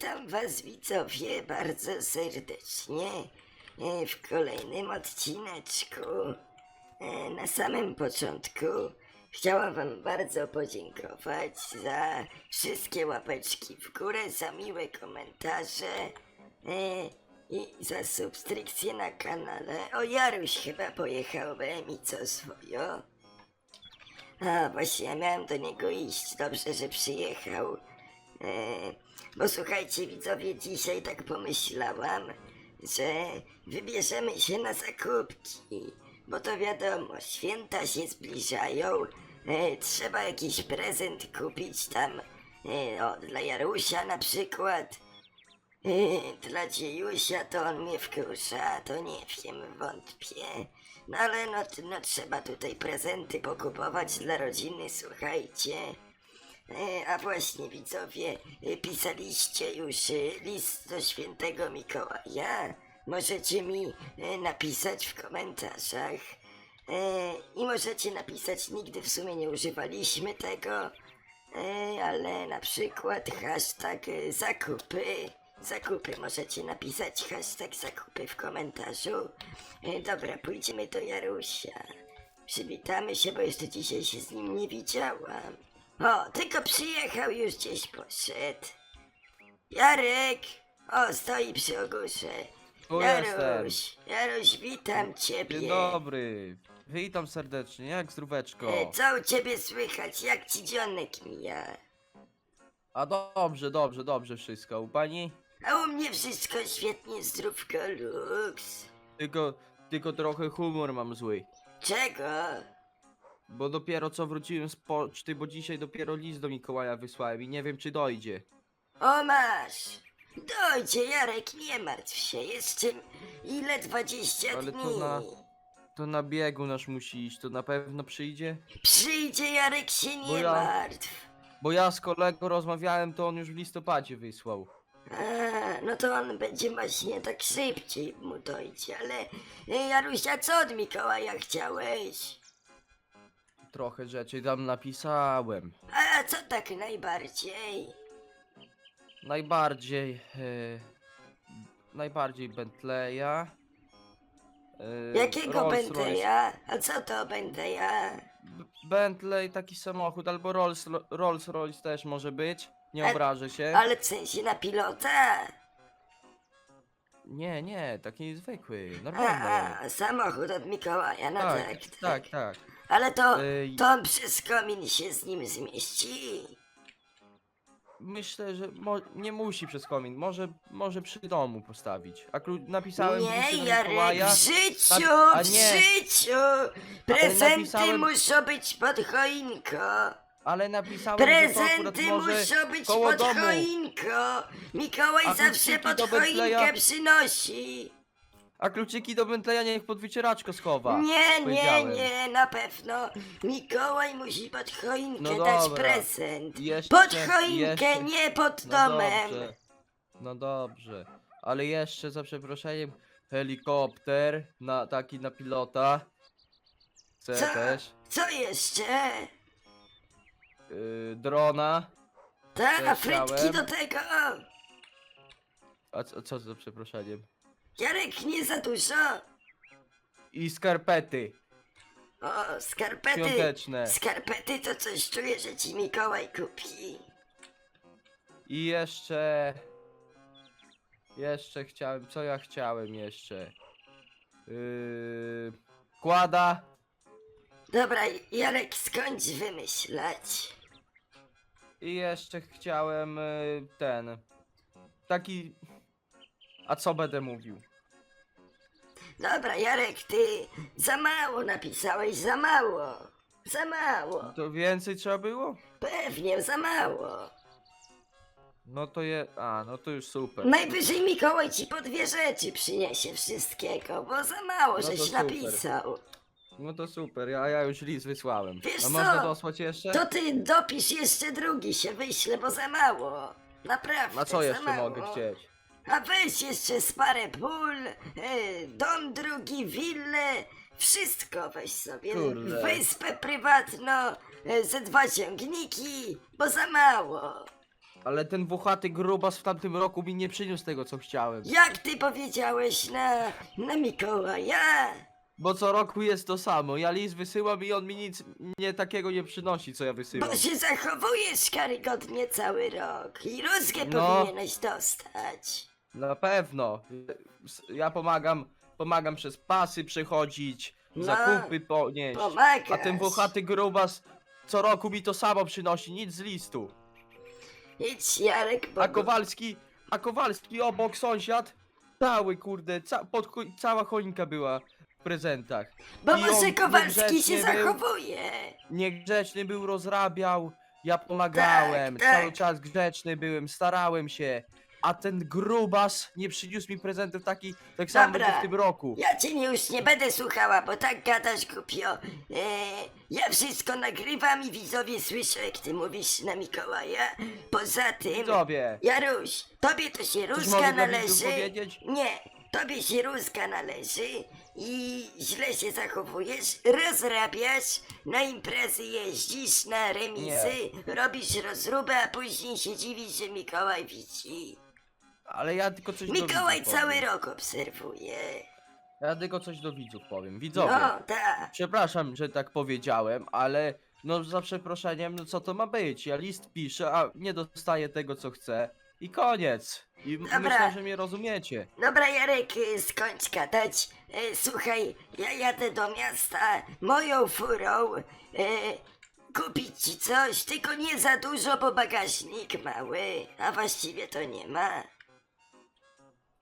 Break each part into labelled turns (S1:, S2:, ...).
S1: Witam Was widzowie bardzo serdecznie e, w kolejnym odcineczku. E, Na samym początku chciałam Wam bardzo podziękować za wszystkie łapeczki w górę, za miłe komentarze e, i za subskrypcję na kanale. O, Jaruś chyba pojechał mi co swoje. A właśnie, ja miałem do niego iść. Dobrze, że przyjechał. Bo słuchajcie, widzowie, dzisiaj tak pomyślałam, że wybierzemy się na zakupki. Bo to wiadomo, święta się zbliżają. E, trzeba jakiś prezent kupić tam. E, o, dla Jarusia na przykład. E, dla dziejusia to on mnie wkurza, to nie wiem, wątpię. No ale no, no trzeba tutaj prezenty pokupować dla rodziny, słuchajcie. E, a właśnie widzowie, e, pisaliście już e, list do świętego Mikołaja. Możecie mi napisać w komentarzach. I możecie napisać, nigdy w sumie nie używaliśmy tego, ale na przykład hashtag zakupy. Zakupy możecie napisać hashtag zakupy w komentarzu. Dobra, pójdziemy do Jarusia. Przywitamy się, bo jeszcze dzisiaj się z nim nie widziałam. O, tylko przyjechał, już gdzieś poszedł. Jarek! O, stoi przy ogórze.
S2: Tu
S1: Jaruś, Jaruś, witam ciebie.
S2: Dzień dobry. Witam serdecznie, jak zdróweczko?
S1: E, co u ciebie słychać? Jak ci dzionek mija?
S2: A dobrze, dobrze, dobrze wszystko. U pani?
S1: A u mnie wszystko świetnie, zdrówko luks.
S2: Tylko, tylko trochę humor mam zły.
S1: Czego?
S2: Bo dopiero co wróciłem z poczty, bo dzisiaj dopiero list do Mikołaja wysłałem i nie wiem czy dojdzie.
S1: O masz! Dojdzie, Jarek, nie martw się, jeszcze ile? 20
S2: Ale
S1: dni.
S2: to na- To na biegu nasz musi iść, to na pewno przyjdzie?
S1: Przyjdzie, Jarek, się
S2: Bo
S1: nie
S2: ja-
S1: martw.
S2: Bo ja z kolegą rozmawiałem, to on już w listopadzie wysłał.
S1: A, no to on będzie właśnie tak szybciej mu dojdzie, ale e, Jarusia, co od Mikołaja chciałeś?
S2: Trochę rzeczy tam napisałem.
S1: A co tak najbardziej?
S2: Najbardziej... E, najbardziej Bentleya. E,
S1: Jakiego. Benteja? A co to Benteja?
S2: B- Bentley, taki samochód, albo Rolls, Rolls Royce też może być. Nie obrażę się.
S1: Ale w sensie na pilota?
S2: Nie, nie, taki zwykły,
S1: A,
S2: normalny.
S1: a, samochód od Mikołaja, no tak,
S2: tak, tak, tak.
S1: Ale to,
S2: Ej.
S1: to przez komin się z nim zmieści.
S2: Myślę, że mo- nie musi przez komin, może, może przy domu postawić. A klu- napisałem
S1: Nie,
S2: listy do
S1: Jarek,
S2: Mikołaja,
S1: w życiu,
S2: a- a
S1: w
S2: nie.
S1: życiu! Prezenty
S2: napisałem-
S1: muszą być pod choinką.
S2: ale napisałem, że to
S1: Prezenty
S2: może
S1: muszą być
S2: koło
S1: pod
S2: domu.
S1: choinką. Mikołaj
S2: A
S1: zawsze
S2: kluczyki
S1: pod
S2: do
S1: choinkę przynosi.
S2: A kluczyki do Bentleya niech pod wycieraczko schowa.
S1: Nie, nie,
S2: powiedziałem.
S1: nie, na pewno. Mikołaj musi pod choinkę
S2: No
S1: dać
S2: dobra.
S1: prezent.
S2: Jeszcze,
S1: Pod choinkę,
S2: jeszcze.
S1: nie pod
S2: No
S1: domem.
S2: dobrze. No dobrze. Ale jeszcze za przeproszeniem helikopter na taki na pilota. Chcę
S1: Co?
S2: też.
S1: Co jeszcze?
S2: Yy, drona.
S1: Tak, a
S2: Też
S1: frytki
S2: chciałem.
S1: do tego.
S2: A co, co za przeproszeniem?
S1: Jarek, nie za dużo.
S2: I skarpety.
S1: O, skarpety.
S2: Świąteczne.
S1: Skarpety to coś czuję, że ci Mikołaj kupi.
S2: I jeszcze. Jeszcze chciałem. Co ja chciałem jeszcze? Yy, kłada.
S1: Dobra, Jarek, skończ wymyślać.
S2: I jeszcze chciałem y, ten. Taki. A co będę mówił?
S1: Dobra, Jarek, ty za mało napisałeś, za mało. Za mało.
S2: To więcej trzeba było?
S1: Pewnie, za mało.
S2: No to je. A, no to już super.
S1: Najwyżej Mikołaj ci po dwie rzeczy przyniesie wszystkiego, bo za mało
S2: No to
S1: żeś
S2: super.
S1: napisał.
S2: No to super, ja, ja już list wysłałem.
S1: Wiesz
S2: A
S1: co?
S2: można dosłać jeszcze?
S1: To ty dopisz jeszcze drugi się wyślę, bo za mało. Naprawdę,
S2: A co
S1: za
S2: jeszcze
S1: mało.
S2: mogę chcieć?
S1: A weź jeszcze z parę pól, e, dom drugi, willę, wszystko weź sobie.
S2: Kurde.
S1: Wyspę prywatną, e, ze dwa ciągniki, bo za mało.
S2: Ale ten włochaty grubas w tamtym roku mi nie przyniósł tego, co chciałem.
S1: Jak ty powiedziałeś na, na Mikołaja?
S2: Bo co roku jest to samo. Ja list wysyłam i on mi nic nie takiego nie przynosi, co ja wysyłam.
S1: Bo się zachowujesz karygodnie cały rok i rózgę
S2: No.
S1: powinieneś dostać.
S2: Na pewno. Ja pomagam, pomagam przez pasy przechodzić,
S1: No,
S2: zakupy ponieść.
S1: Pomagasz.
S2: A ten włochaty grubas co roku mi to samo przynosi, nic z listu.
S1: Idź Jarek.
S2: A Kowalski, a Kowalski obok sąsiad, cały kurde, ca, pod, cho- cała choinka była w prezentach.
S1: Bo
S2: i
S1: może Kowalski się
S2: niegrzeczny był.
S1: zachowuje.
S2: Niegrzeczny był, rozrabiał, ja pomagałem,
S1: Tak, tak.
S2: cały czas grzeczny byłem, starałem się. A ten grubas nie przyniósł mi prezentów taki, tak samo
S1: Dobra.
S2: będzie w tym roku.
S1: Ja cię nie- już nie będę słuchała, bo tak gadasz głupio. E, ja wszystko nagrywam i widzowie słyszą, jak ty mówisz na Mikołaja. Poza tym...
S2: Widzowie,
S1: Jaruś, tobie to się
S2: mogę dla widzów
S1: należy.
S2: powiedzieć?
S1: Nie, tobie się rózga należy i źle się zachowujesz, rozrabiasz, na imprezy jeździsz, na remisy, robisz rozróbę, a później się dziwisz, że Mikołaj widzi.
S2: Ale ja tylko coś do
S1: Mikołaj
S2: widzów
S1: cały
S2: powiem.
S1: rok obserwuje.
S2: Ja tylko coś do widzów powiem. Widzowie,
S1: No, tak.
S2: przepraszam, że tak powiedziałem, ale no za przeproszeniem, no co to ma być? Ja list piszę, a nie dostaję tego, co chcę. I koniec. I m-
S1: Dobra.
S2: myślę, że mnie rozumiecie.
S1: Dobra, Jarek, y, skończ gadać. E, Słuchaj, ja jadę do miasta moją furą. E, kupić ci coś, tylko nie za dużo, bo bagażnik mały, a właściwie to nie ma.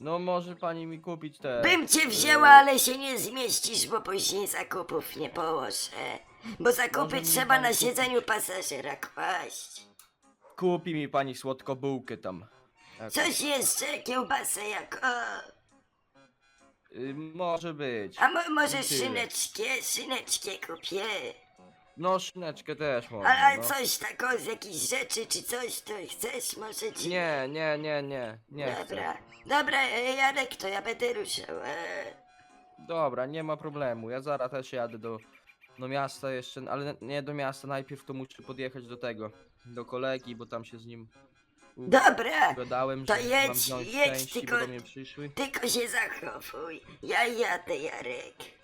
S2: No może pani mi kupić te...
S1: Bym cię wzięła, ale się nie zmieścisz, bo później zakupów nie położę. Bo zakupy trzeba na siedzeniu pasażera kłaść.
S2: Kupi mi pani słodkobułkę tam.
S1: Coś jeszcze, kiełbasę jako...
S2: Y, może być.
S1: A mo może
S2: Tyle.
S1: szyneczkę, szyneczkę kupię.
S2: No szyneczkę też może.
S1: A, a
S2: no.
S1: coś takiego z jakichś rzeczy czy coś, to chcesz może ci...
S2: Nie, nie, nie, nie. Nie
S1: Dobra,
S2: chcę.
S1: dobra, e, Jarek, to ja będę ruszał. E.
S2: Dobra, nie ma problemu. Ja zaraz też jadę do, do miasta jeszcze, ale nie do miasta, najpierw to muszę podjechać do tego, do kolegi, bo tam się z nim
S1: Dobra, to
S2: że
S1: jedź,
S2: wziąć
S1: jedź,
S2: części,
S1: tylko-
S2: bo do mnie przyszły.
S1: tylko się zachowuj. Ja jadę, Jarek.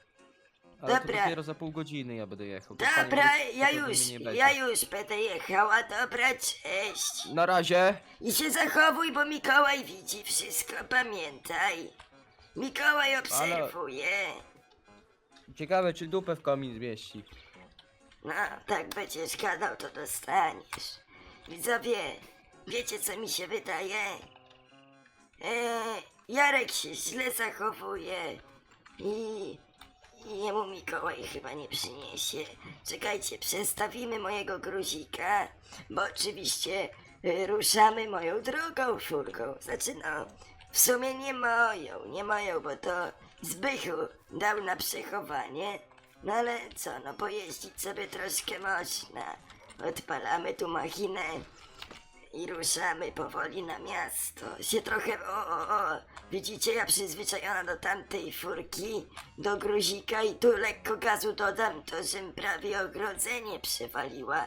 S2: Ale to
S1: dobra.
S2: dopiero za pół godziny ja będę jechał. to pani
S1: Dobra, ja
S2: pewnie
S1: już,
S2: nie będzie.
S1: ja już będę jechała, dobra, cześć.
S2: Na razie.
S1: I się zachowuj, bo Mikołaj widzi wszystko, pamiętaj. Mikołaj obserwuje.
S2: Ciekawe, czy dupę w komin zmieści.
S1: No, tak będziesz gadał, to dostaniesz. Widzowie, wiecie co mi się wydaje? Eee, Jarek się źle zachowuje i jemu Mikołaj chyba nie przyniesie. Czekajcie, przestawimy mojego gruzika, bo oczywiście y, ruszamy moją drogą furką. Znaczy no, w sumie nie moją, nie moją, bo to Zbychu dał na przechowanie. No ale co, no pojeździć sobie troszkę można. Odpalamy tu machinę i ruszamy powoli na miasto. Się trochę, o, o, o, widzicie, ja przyzwyczajona do tamtej furki, do gruzika i tu lekko gazu dodam, to żem prawie ogrodzenie przewaliła.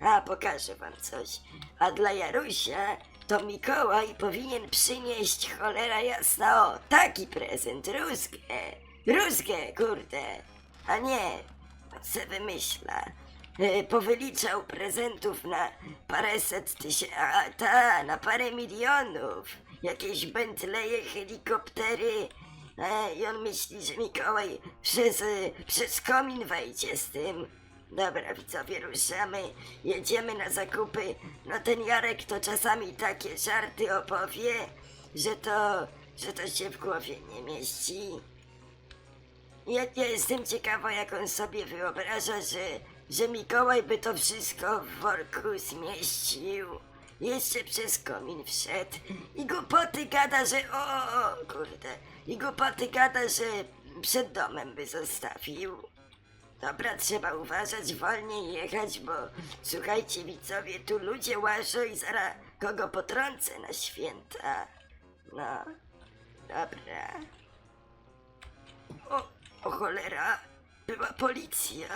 S1: A, pokażę wam coś. A dla Jarusia to Mikołaj powinien przynieść cholera jasna, o, taki prezent, rózgę. Rózgę, kurde. A nie, se wymyśla. E, Powyliczał prezentów na paręset tysięcy, a ta, na parę milionów. Jakieś Bentleje, helikoptery. E, I on myśli, że Mikołaj przez, przez komin wejdzie z tym. Dobra, widzowie, ruszamy, jedziemy na zakupy. No ten Jarek to czasami takie żarty opowie, że to, że to się w głowie nie mieści. Ja, ja jestem ciekawa, jak on sobie wyobraża, że, że Mikołaj by to wszystko w worku zmieścił. Jeszcze przez komin wszedł i głupoty gada, że o, o, kurde, i głupoty gada, że przed domem by zostawił. Dobra, trzeba uważać, wolniej jechać, bo słuchajcie widzowie, tu ludzie łażą i zaraz kogo potrącę na święta. No, dobra. O, o cholera, była policja.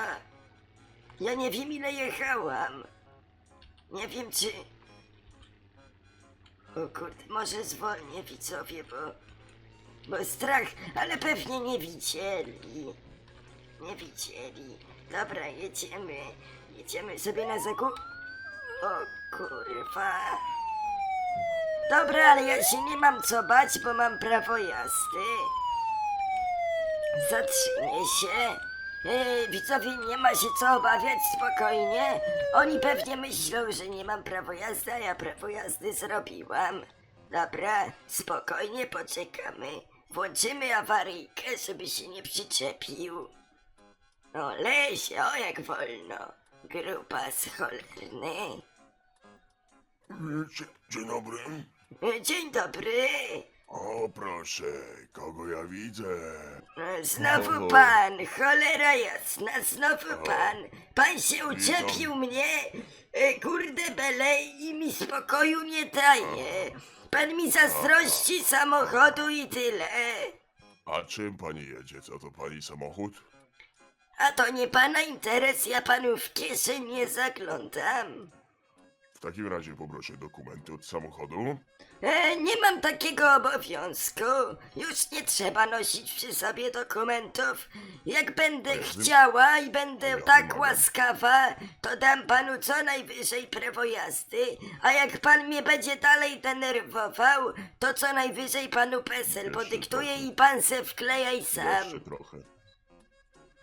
S1: Ja nie wiem ile jechałam. Nie wiem czy... O kurde, może zwolnię widzowie, bo... Bo strach, ale pewnie nie widzieli. Nie widzieli. Dobra, jedziemy. Jedziemy sobie na zakup... O kurwa. Dobra, ale ja się nie mam co bać, bo mam prawo jazdy. Zatrzymie się. E, widzowie, nie ma się co obawiać, spokojnie. Oni pewnie myślą, że nie mam prawo jazdy, a ja prawo jazdy zrobiłam. Dobra, spokojnie poczekamy. Włączymy awaryjkę, żeby się nie przyczepił. O, lesie, o jak wolno. Grupa z cholerny.
S3: Dzień, dzień dobry.
S1: E, Dzień dobry.
S3: O, proszę, kogo ja widzę?
S1: E, Znowu pan, cholera jasna, znowu pan. Pan się uczepił mnie, e, kurde belej i mi spokoju nie daje. Pan mi zazdrości samochodu i tyle.
S3: A czym pani jedzie? Co to pani samochód?
S1: A to nie pana interes, ja panu w kieszeń nie zaglądam.
S3: W takim razie poproszę dokumenty od samochodu.
S1: E, nie mam takiego obowiązku. Już nie trzeba nosić przy sobie dokumentów. Jak będę
S3: wy-
S1: chciała i będę
S3: Ja
S1: tak łaskawa, to dam panu co najwyżej prawo jazdy. A jak pan mnie będzie dalej denerwował, to co najwyżej panu PESEL
S3: Jeszcze
S1: podyktuję
S3: trochę.
S1: i pan se wklejaj sam.
S3: Jeszcze trochę.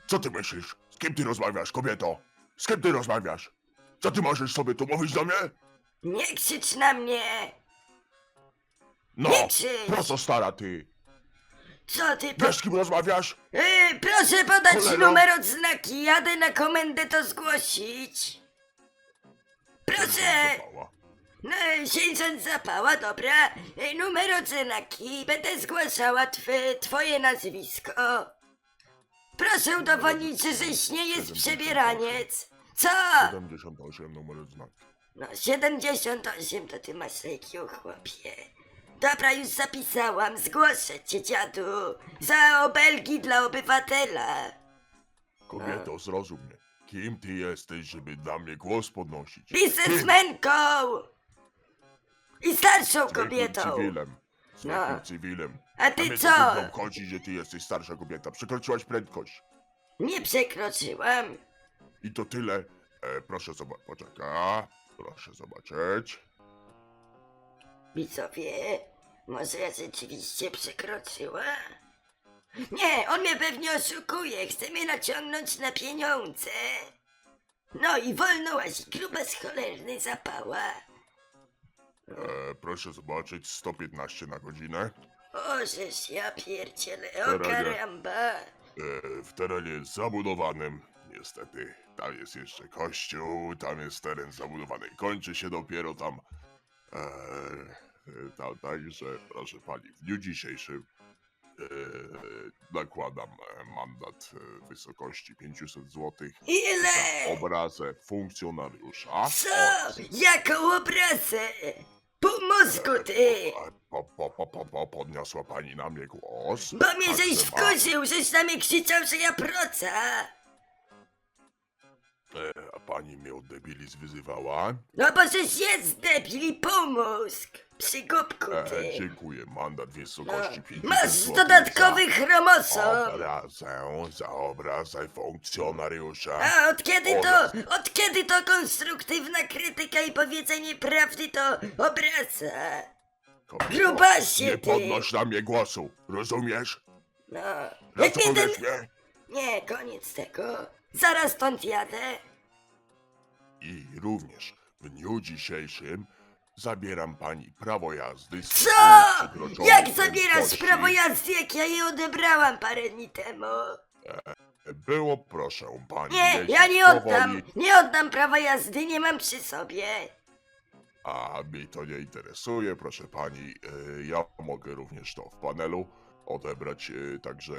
S3: Co ty myślisz? Z kim ty rozmawiasz, kobieto? Z kim ty rozmawiasz? Co ty możesz sobie tu mówić do mnie?
S1: Nie krzycz na mnie!
S3: No,
S1: Nie krzycz!
S3: prosto stara ty.
S1: Co ty po...
S3: Wiesz z kim rozmawiasz?
S1: Yy, proszę podać
S3: Cholero.
S1: numer odznaki, jadę na komendę to zgłosić. Proszę!
S3: Zapała.
S1: No, sierżant Zapała, dobra. Yy, numer odznaki, będę zgłaszała twe, twoje nazwisko. Proszę udowodnić, że żeś nie jest przebieraniec. Co?
S3: 78 numer odznaki.
S1: No, 78 to ty masz IQ, chłopie. Dobra, już zapisałam, zgłoszę cię, dziadu. Za obelgi dla obywatela.
S3: Kobieto, zrozum mnie. Kim ty jesteś, żeby dla mnie głos podnosić?
S1: Biznesmenką! I starszą
S3: Zwykłym
S1: kobietą.
S3: cywilem. Zwykłym
S1: No.
S3: cywilem.
S1: A ty
S3: mnie to
S1: co?
S3: trudno obchodzi, że ty jesteś starsza kobieta. Przekroczyłaś prędkość.
S1: Nie przekroczyłam.
S3: I to tyle. E, proszę zobaczyć. Poczekaj. Proszę zobaczyć.
S1: Widzowie, może ja rzeczywiście przekroczyła? Nie, on mnie pewnie oszukuje, chce mnie naciągnąć na pieniądze. No i wolno łazi gruba z cholerny zapała.
S3: E, proszę zobaczyć. 115 na godzinę.
S1: O, żeż ja pierdzielę, o
S3: Teraz ja.
S1: karamba.
S3: E, w terenie zabudowanym. Niestety. Tam jest jeszcze kościół. Tam jest teren zabudowany. Kończy się dopiero tam. E, e, tam także, proszę pani, w dniu dzisiejszym e, nakładam e, mandat e, w wysokości 500 zł
S1: Ile?
S3: za obrazę funkcjonariusza.
S1: Co?
S3: oraz-
S1: Jaką obrazę? Pół mózgu ty!
S3: E, Po, po, po, po, po, podniosła pani na mnie głos.
S1: Bo mnie
S3: Także
S1: żeś
S3: ma-
S1: wkurzył, żeś na mnie krzyczał, że ja proca!
S3: E, a pani mnie od debili wyzywała.
S1: No bo żeś jest debil i półmózg! Przygubku
S3: E,
S1: ty!
S3: dziękuję, mandat w wysokości 500
S1: Masz
S3: złotych
S1: dodatkowy chromosom!
S3: Obrazę, za obrazę funkcjonariusza.
S1: A od kiedy to, od kiedy to konstruktywna krytyka i powiedzenie prawdy to obraca?
S3: Kobieto,
S1: grubasie
S3: Nie
S1: ty.
S3: podnoś na mnie głosu, rozumiesz?
S1: No, jak mnie ten...
S3: Rozumiesz mnie?
S1: Nie, koniec tego. Zaraz stąd jadę.
S3: I również w dniu dzisiejszym zabieram pani prawo jazdy z
S1: Co?
S3: tytułu
S1: Jak zabierasz
S3: prędkości.
S1: prawo jazdy, jak ja je odebrałam parę dni temu?
S3: Było, proszę pani.
S1: Nie,
S3: jeździć
S1: ja nie oddam,
S3: powoli,
S1: nie oddam prawa jazdy, nie mam przy sobie.
S3: A mnie to nie interesuje, proszę pani. E, Ja mogę również to w panelu odebrać, e, także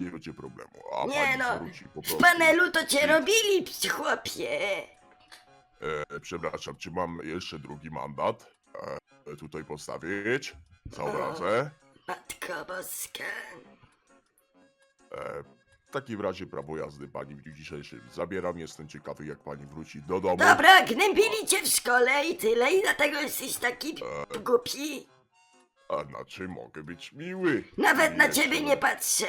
S3: nie będzie problemu. A
S1: Nie
S3: pani
S1: no,
S3: zwróci po
S1: W
S3: prostu.
S1: panelu to cię robili, chłopie.
S3: E, przepraszam, czy mam jeszcze drugi mandat? E, tutaj postawić. Za obrazę.
S1: Matko boska.
S3: E, W takim razie prawo jazdy pani w dniu dzisiejszym zabieram. Jestem ciekawy, jak pani wróci do domu.
S1: Dobra, gnębili cię w szkole i tyle, i dlatego jesteś taki głupi.
S3: A na czym mogę być miły?
S1: Nawet na ciebie nie patrzę.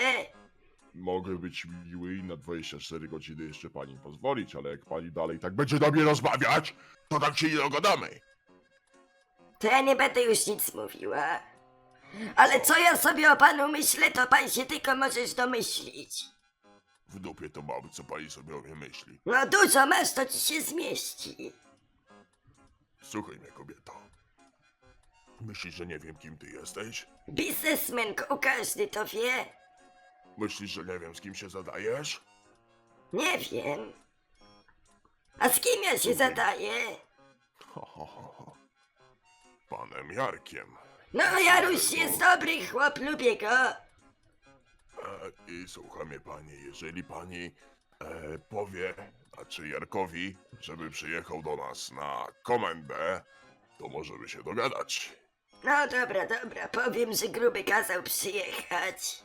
S3: Mogę być miły i na 24 godziny jeszcze pani pozwolić, ale jak pani dalej tak będzie do mnie rozmawiać, to tak się nie dogadamy.
S1: To ja nie będę już nic mówiła. Ale co ja sobie o panu myślę, to pan się tylko możesz domyślić.
S3: W dupie to mam, co pani sobie o mnie myśli.
S1: No dużo masz, to ci się zmieści.
S3: Słuchaj mnie, kobieto. Myślisz, że nie wiem, kim ty jesteś?
S1: Biznesmenką każdy to wie.
S3: Myślisz, że nie wiem, z kim się zadajesz?
S1: Nie wiem. A z kim ja się zadaję?
S3: Ho, ho, ho, ho. Panem Jarkiem.
S1: No, Jaruś jest dobry chłop, lubię go.
S3: E, I słucha mnie pani, jeżeli pani e, powie, znaczy Jarkowi, żeby przyjechał do nas na komendę, to możemy się dogadać.
S1: No dobra, dobra, powiem, że gruby kazał przyjechać.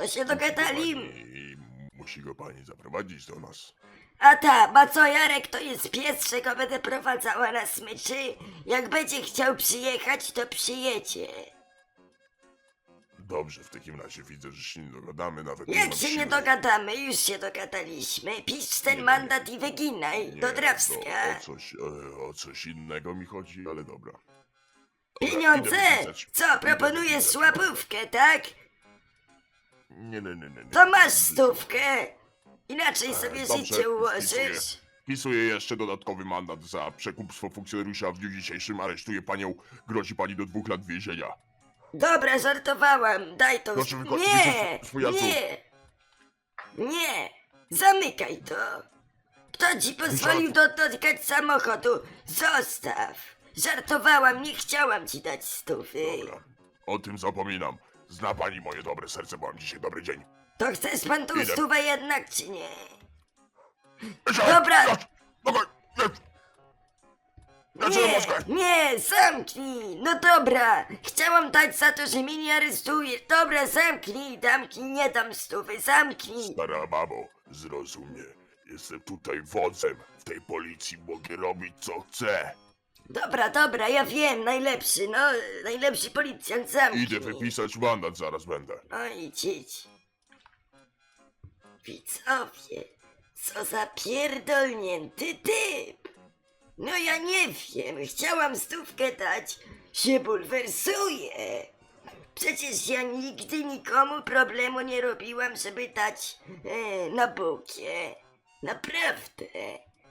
S1: To się dogadali.
S3: I musi go pani zaprowadzić do nas.
S1: A ta, a co Jarek to jest pies, że go będę prowadzała na smyczy? Jak będzie chciał przyjechać, to przyjedzie.
S3: Dobrze, w takim razie widzę, że się nie dogadamy nawet.
S1: Jak
S3: mam
S1: się nie dogadamy, już się dogadaliśmy. Pisz ten
S3: Nie,
S1: mandat i wyginaj,
S3: Nie,
S1: do
S3: to
S1: Drawska.
S3: o coś, e, o coś innego mi chodzi, ale dobra. Dobra,
S1: Pieniądze!
S3: idę wypisać.
S1: Co,
S3: Idę
S1: proponujesz
S3: wypisać.
S1: łapówkę, tak?
S3: Nie, nie, nie, nie. nie.
S1: To masz stówkę. Inaczej sobie
S3: E, dobrze,
S1: życie ułożysz.
S3: wpisuję. Wpisuję jeszcze dodatkowy mandat za przekupstwo funkcjonariusza w dniu dzisiejszym. Aresztuję panią, grozi pani do dwóch lat więzienia.
S1: Dobra, żartowałam, daj to.
S3: Proszę wyko-
S1: Nie,
S3: wyciąć swój
S1: nie, nie, zamykaj to. Kto ci pozwolił dotykać samochodu? Zostaw. Żartowałam, nie chciałam ci dać stówy.
S3: Dobra, o tym zapominam. Zna pani moje dobre serce, bo mam dzisiaj dobry dzień.
S1: To chcesz pan tą
S3: Idę.
S1: stówę jednak, czy nie?
S3: Dobra!
S1: Dobra.
S3: Dobra, Znaczy,
S1: Nie, nie, zamknij. No dobra, chciałam dać za to, że mnie nie aresztujesz. Dobra, zamknij, damki, nie dam stówy, zamknij.
S3: Stara babo, zrozumie. Jestem tutaj wodzem. W tej policji mogę robić co chcę.
S1: Dobra, dobra, ja wiem, najlepszy, no, najlepszy policjant, zamknij.
S3: Idę wypisać mandat, zaraz będę.
S1: No idź, idź. Widzowie, co za pierdolnięty typ. No ja nie wiem, chciałam stówkę dać, się bulwersuje. Przecież ja nigdy nikomu problemu nie robiłam, żeby dać e, na bukie. Naprawdę.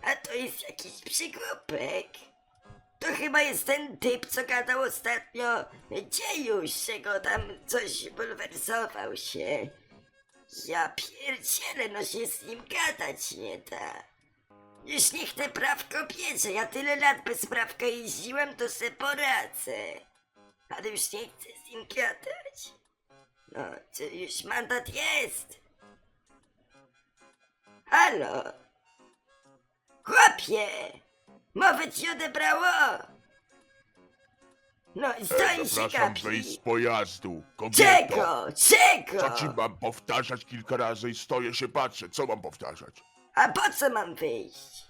S1: A to jest jakiś przygłupek. To chyba jest ten typ, co gadał ostatnio dziejuś, że go tam coś bulwersował się. Ja pierdzielę, no się z nim gadać nie da. Już niech te prawko bierze, ja tyle lat bez prawka jeździłem, to se poradzę. Ale już nie chcę z nim gadać. No, to już mandat jest. Halo? Chłopie! Mowę ci odebrało! No i stoi się
S3: zapraszam wyjść z pojazdu, kobieto.
S1: Czego?
S3: Co ci mam powtarzać kilka razy i stoję się patrzę. Co mam powtarzać?
S1: A po co mam wyjść?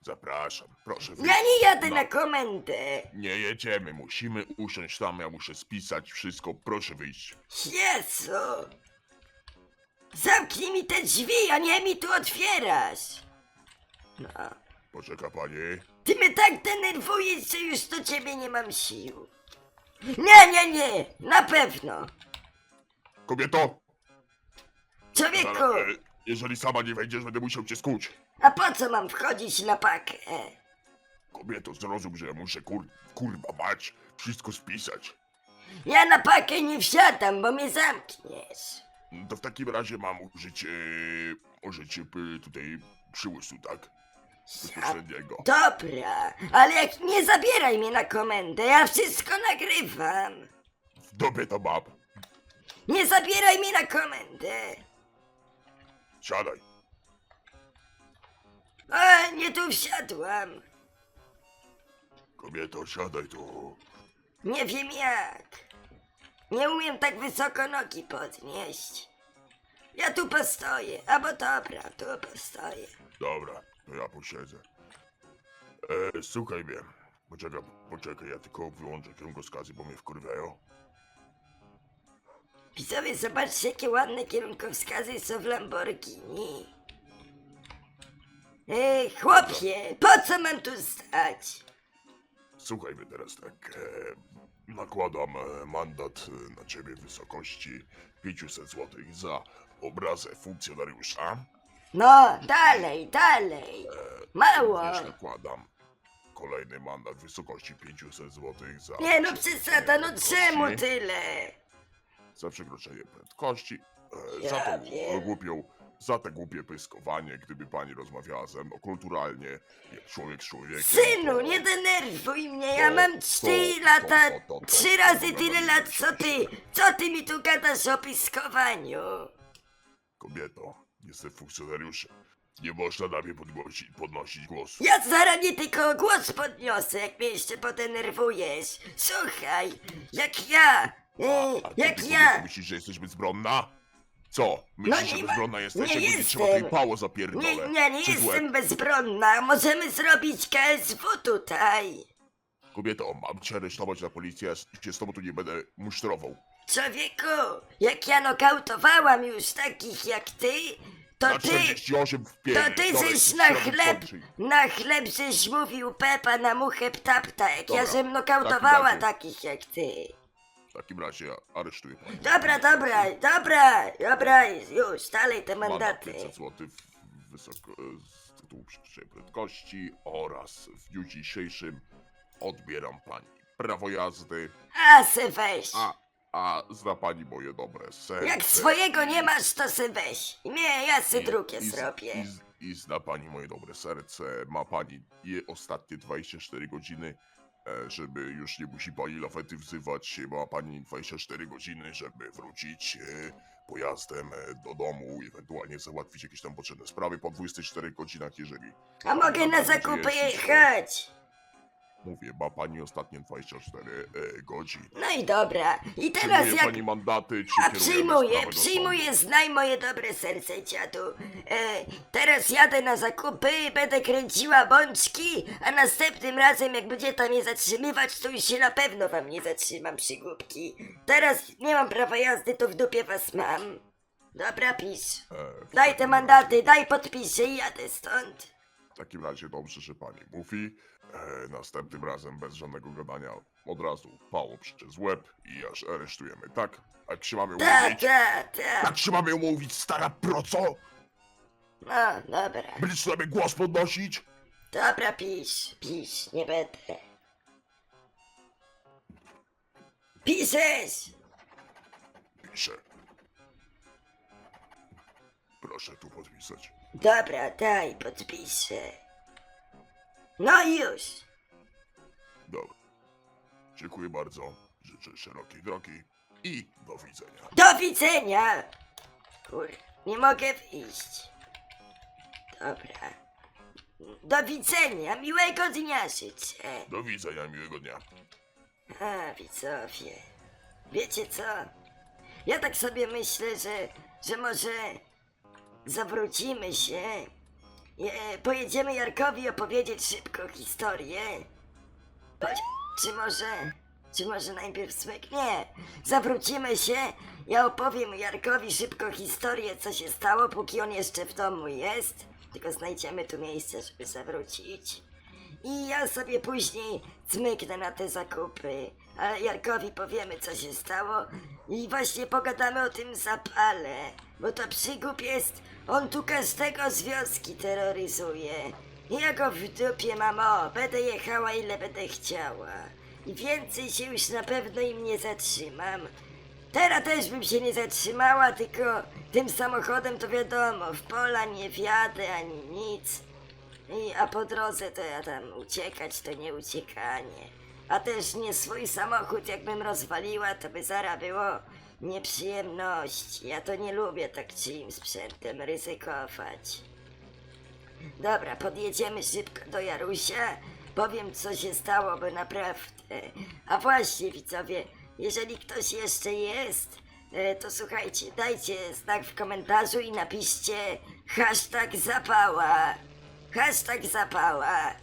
S3: Zapraszam, proszę wyjść.
S1: Ja nie jadę
S3: No.
S1: na komendę.
S3: Nie jedziemy, musimy usiąść tam, ja muszę spisać wszystko, proszę wyjść.
S1: Jezu! Zamknij mi te drzwi, a nie mi tu otwierasz! No.
S3: Poczeka pani.
S1: Ty mnie tak denerwujesz, że już do ciebie nie mam sił. Nie, nie, nie! Na pewno!
S3: Kobieto!
S1: Człowieku!
S3: e, Jeżeli sama nie wejdziesz, będę musiał cię skuć.
S1: A po co mam wchodzić na pakę?
S3: Kobieto, zrozum, że ja muszę kur... kurwa mać, wszystko spisać.
S1: Ja na pakę nie wsiadam, bo mnie zamkniesz.
S3: To w takim razie mam użyć, e, użyć e, tutaj przyłysu, tak? Bezpośredniego.
S1: Dobra, ale jak nie zabieraj mnie na komendę, ja wszystko nagrywam.
S3: W dupie to mam.
S1: Nie zabieraj mnie na komendę.
S3: Siadaj.
S1: A, nie tu wsiadłam.
S3: Kobieto, siadaj tu.
S1: Nie wiem jak. Nie umiem tak wysoko nogi podnieść. Ja tu postoję, albo dobra, tu postoję.
S3: Dobra, to ja posiedzę. E, słuchaj mnie. Poczekaj, poczekaj, ja tylko wyłączę kierunkowskazy, bo mnie wkurwiają.
S1: Widzowie, zobaczcie, jakie ładne kierunkowskazy są w Lamborghini. Ej, chłopie, po co mam tu stać?
S3: Słuchaj mnie teraz tak. E, nakładam e, mandat e, na ciebie w wysokości 500 zł za obrazę funkcjonariusza.
S1: No, dalej, dalej. Mało.
S3: Również nakładam kolejny mandat w wysokości 500 zł za...
S1: Nie no, przesada, no czemu tyle?
S3: Za przekroczenie prędkości. E,
S1: Ja
S3: za tą
S1: wiem.
S3: głupią... Za te głupie pyskowanie, gdyby pani rozmawiała ze mną kulturalnie, jak człowiek z człowiekiem.
S1: Synu, nie denerwuj mnie, ja mam
S3: to-
S1: lata, trzy razy tyle lat, co ty? Co ty mi tu gadasz o piskowaniu?
S3: Kobieto, jestem funkcjonariuszem. Nie można na mnie podnosić, podnosić głosu.
S1: Ja zaraz nie tylko głos podniosę, jak mnie jeszcze podenerwujesz. Słuchaj, jak ja, e,
S3: A ty,
S1: jak ja,
S3: myślisz, że jesteś bezbronna? Co? Myślisz,
S1: No nie
S3: że
S1: ma-
S3: bezbronna jesteś?
S1: nie
S3: trzeba
S1: jestem.
S3: tej pało
S1: nie,
S3: zapierdolę.
S1: nie, nie
S3: Przez łeb.
S1: jestem bezbronna, możemy zrobić KSW tutaj.
S3: Kobieto, mam cię aresztować na policję i się z tobą tu nie będę musztrował.
S1: Człowieku, jak ja nokautowałam już takich jak ty, to
S3: Na
S1: ty,
S3: 48 w
S1: to ty
S3: Dobra,
S1: żeś na chleb, na chleb żeś mówił Pepa na muchę ptapta, jak ja
S3: Dobra,
S1: żem nokautowała takich jak ty.
S3: W takim razie ja aresztuję panią.
S1: Dobra, dobra, dobra, dobra, już, dalej te
S3: Mandat
S1: mandaty.
S3: 500 zł w wysoko... z tytułu przekroczenia prędkości oraz w dniu dzisiejszym odbieram pani prawo jazdy,
S1: A se weź.
S3: a, a zna pani moje dobre serce.
S1: Jak swojego nie masz, to se weź. Nie, ja se drugie
S3: i, z-
S1: zrobię.
S3: I, z- I zna pani moje dobre serce, ma pani je ostatnie 24 godziny, e, żeby już nie musi pani lawety wzywać, ma pani 24 godziny, żeby wrócić e, pojazdem e, do domu, ewentualnie załatwić jakieś tam potrzebne sprawy po 24 godzinach, jeżeli
S1: A mogę na zakupy jechać.
S3: Mówię, ma pani ostatnie 24 e, godziny.
S1: No i dobra. I teraz
S3: Przyjmuje
S1: jak...
S3: pani mandaty, czy
S1: A
S3: kierujemy
S1: przyjmuję,
S3: do
S1: przyjmuję, znaj moje dobre serce, dziadu. E, teraz jadę na zakupy, będę kręciła bączki, a następnym razem jak będzie tam mnie zatrzymywać, to już się na pewno wam nie zatrzymam, przygłupki. Teraz nie mam prawa jazdy, to w dupie was mam. Dobra, pisz.
S3: sądu? E, w
S1: Daj te mandaty, daj podpiszę i jadę stąd.
S3: W takim razie dobrze, że pani mówi. E, następnym razem bez żadnego gadania od razu pało przez łeb i aż aresztujemy, tak? Jak się mamy umówić?
S1: ta, ta.
S3: Jak się mamy umówić, stara proco?
S1: No, dobra.
S3: Będziesz sobie głos podnosić?
S1: Dobra, pisz, pisz, nie będę. Piszesz!
S3: Piszę. Proszę tu podpisać.
S1: Dobra, daj, podpiszę. No już.
S3: Dobra. Dziękuję bardzo. Życzę szerokiej drogi i do widzenia.
S1: Do widzenia! Kur... nie mogę wyjść. Dobra. Do widzenia, miłego dnia życzę.
S3: Do widzenia, miłego dnia.
S1: A, widzowie. Wiecie co? Ja tak sobie myślę, że, że może zawrócimy się. Pojedziemy Jarkowi opowiedzieć szybko historię. Chodź, czy może, czy może najpierw Smek? Nie, zawrócimy się. Ja opowiem Jarkowi szybko historię, co się stało, póki on jeszcze w domu jest. Tylko znajdziemy tu miejsce, żeby zawrócić. I ja sobie później cmyknę na te zakupy, a Jarkowi powiemy co się stało i właśnie pogadamy o tym zapale, bo to przygłup jest, on tu każdego z wioski terroryzuje. Ja go w dupie mam, o, będę jechała ile będę chciała. I więcej się już na pewno im nie zatrzymam. Teraz też bym się nie zatrzymała, tylko tym samochodem to wiadomo, w pola nie wjadę ani nic. I, a po drodze to ja tam uciekać to nie uciekanie. A też nie swój samochód jakbym rozwaliła, to by zara było nieprzyjemności. Ja to nie lubię tak czyim sprzętem ryzykować. Dobra, podjedziemy szybko do Jarusia. Powiem co się stało, bo naprawdę. A właśnie widzowie, jeżeli ktoś jeszcze jest, e, to słuchajcie, dajcie znak w komentarzu i napiszcie hashtag zapała. Hashtag zapała.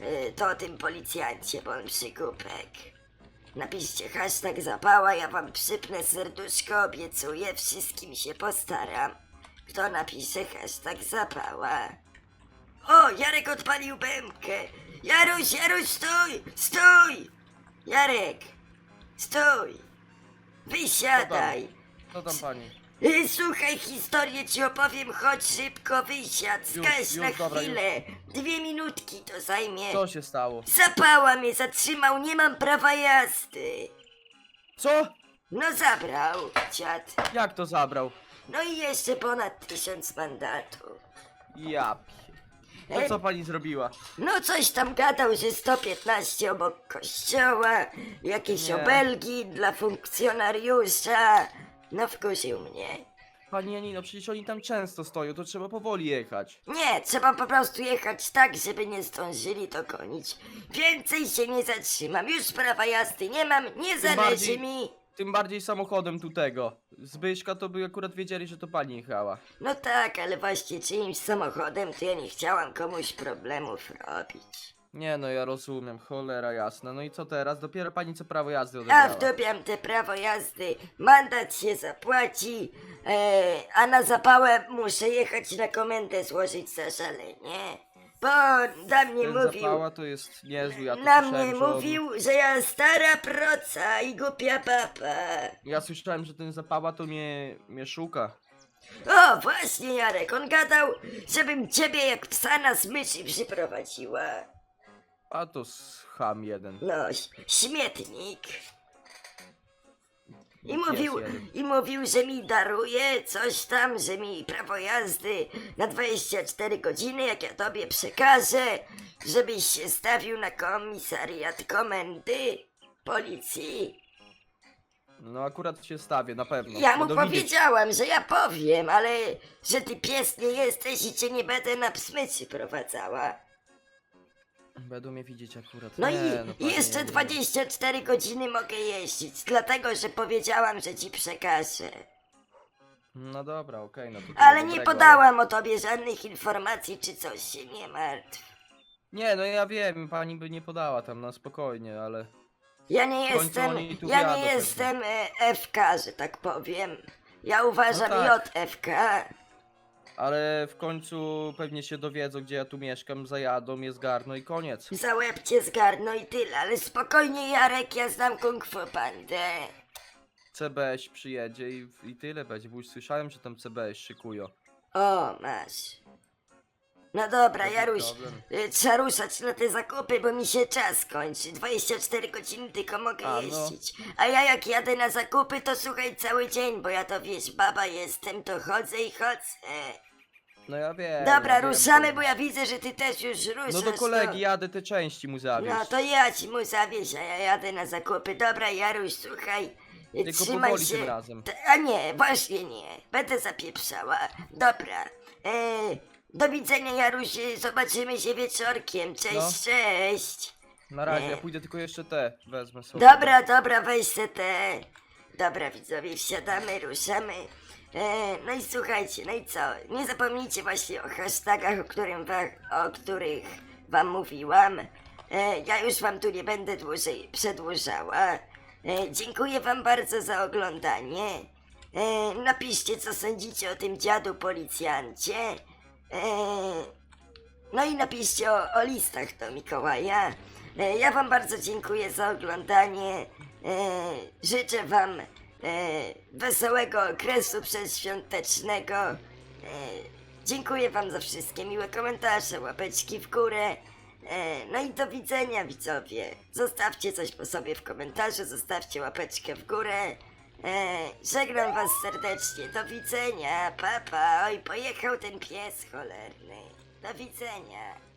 S1: E, To o tym policjancie, bo on przygupek. Napiszcie hashtag zapała, ja wam przypnę serduszko, obiecuję, wszystkim się postaram. Kto napisze hashtag zapała? O, Jarek odpalił bębkę! Jaruś, Jaruś, stój! Stój! Jarek! Stój! Wysiadaj!
S2: Co tam pani?
S1: Y, Słuchaj, historię ci opowiem, chodź szybko, wysiadł,
S2: Już,
S1: skaź na
S2: dobra,
S1: chwilę. Dwie minutki to zajmie.
S2: Co się stało?
S1: Zapała mnie zatrzymał, nie mam prawa jazdy.
S2: Co?
S1: No zabrał, dziad.
S2: Jak to zabrał?
S1: No i jeszcze ponad tysiąc mandatu.
S2: Ja pie... To co pani zrobiła?
S1: No coś tam gadał, że 115 obok kościoła, jakieś
S2: Nie.
S1: obelgi dla funkcjonariusza. No wkurzył mnie.
S2: Pani Janino, przecież oni tam często stoją, to trzeba powoli jechać.
S1: Nie, trzeba po prostu jechać tak, żeby nie zdążyli dogonić. Więcej się nie zatrzymam, już prawa jazdy nie mam, nie zależy
S2: bardziej-
S1: mi.
S2: Tym bardziej samochodem tu tego. Zbyszka to by akurat wiedzieli, że to pani jechała.
S1: No tak, ale właśnie czyimś samochodem to ja nie chciałam komuś problemów robić.
S2: Nie no, ja rozumiem, cholera jasna. No i co teraz? Dopiero pani co prawo jazdy
S1: A
S2: odebrała.
S1: wdobiam te prawo jazdy, mandat się zapłaci, e, a na zapałę muszę jechać na komendę złożyć zażalenie. Bo na mnie
S2: Ten
S1: mówił,
S2: zapała to jest niezły, ja to
S1: na
S2: słyszałem,
S1: mnie
S2: że on...
S1: mówił, że ja stara proca i głupia baba.
S2: Ja słyszałem, że ten zapała to mnie, mnie szuka.
S1: O, właśnie Jarek, on gadał, żebym ciebie jak psa na smyczy przyprowadziła.
S2: A to scham jeden.
S1: No, ś- śmietnik. I
S2: Pies
S1: mówił,
S2: jeden.
S1: I mówił, że mi daruje coś tam, że mi prawo jazdy na 24 godziny, jak ja tobie przekażę, żebyś się stawił na komisariat komendy policji.
S2: No akurat się stawię, na pewno.
S1: Ja mu
S2: Będą widzieć.
S1: powiedziałam, że ja powiem, ale że ty pies nie jesteś i cię nie będę na smyczy prowadzała.
S2: Będą mnie widzieć akurat.
S1: No
S2: nie,
S1: i
S2: no,
S1: jeszcze
S2: Janino.
S1: 24 godziny mogę jeździć, dlatego że powiedziałam, że ci przekażę.
S2: No dobra, okej, no to
S1: Ale nie
S2: dobrego,
S1: podałam o tobie żadnych informacji czy coś się nie martw.
S2: Nie, no ja wiem, pani by nie podała tam na spokojnie, ale...
S1: Ja nie
S2: końcu
S1: jestem,
S2: oni tu
S1: ja nie
S2: pewnie.
S1: jestem e, FK, że tak powiem. Ja uważam
S2: No tak.
S1: JFK.
S2: Ale w końcu pewnie się dowiedzą, gdzie ja tu mieszkam, zajadą, mnie zgarną i koniec.
S1: Za łeb cię zgarną i tyle, ale spokojnie Jarek, ja znam Kung Fu Pandę.
S2: CBS przyjedzie i, i tyle będzie, bo już słyszałem, że tam CBS szykują.
S1: O, masz. No dobra,
S2: Jaki
S1: Jaruś,
S2: problem?
S1: y, trzeba ruszać na te zakupy, bo mi się czas kończy. 24 godziny tylko mogę
S2: A, no.
S1: jeździć. A ja jak jadę na zakupy, to słuchaj cały dzień, bo ja to wiesz, baba jestem, to chodzę i chodzę.
S2: No ja wiem.
S1: Dobra,
S2: ja wiem,
S1: ruszamy, bo ja widzę, że ty też już ruszasz.
S2: No do kolegi jadę te części mu zawieźć.
S1: No to ja ci mu zawieź, a ja jadę na zakupy. Dobra, Jaruś, słuchaj.
S2: Tylko
S1: trzymaj
S2: powoli
S1: się.
S2: tym razem.
S1: T- A nie, właśnie nie. Będę zapieprzała. Dobra. E, do widzenia, Jaruś. Zobaczymy się wieczorkiem. Cześć,
S2: No.
S1: cześć.
S2: Na razie,
S1: Nie.
S2: ja pójdę tylko jeszcze te, wezmę sobie.
S1: Dobra, dobra, weź se te. Dobra, widzowie, wsiadamy, ruszamy. E, no i słuchajcie, no i co? Nie zapomnijcie właśnie o hashtagach, o, którym wa, o których wam mówiłam. E, ja już wam tu nie będę dłużej przedłużała. E, dziękuję wam bardzo za oglądanie. E, napiszcie, co sądzicie o tym dziadu policjancie. E, no i napiszcie o, o listach do Mikołaja. E, Ja Wam bardzo dziękuję za oglądanie. E, życzę Wam wesołego okresu przedświątecznego. E, dziękuję Wam za wszystkie miłe komentarze, łapeczki w górę. E, no i do widzenia, widzowie. Zostawcie coś po sobie w komentarzu, zostawcie łapeczkę w górę. E, żegnam Was serdecznie. Do widzenia. Papa. Pa. Oj, pojechał ten pies cholerny. Do widzenia.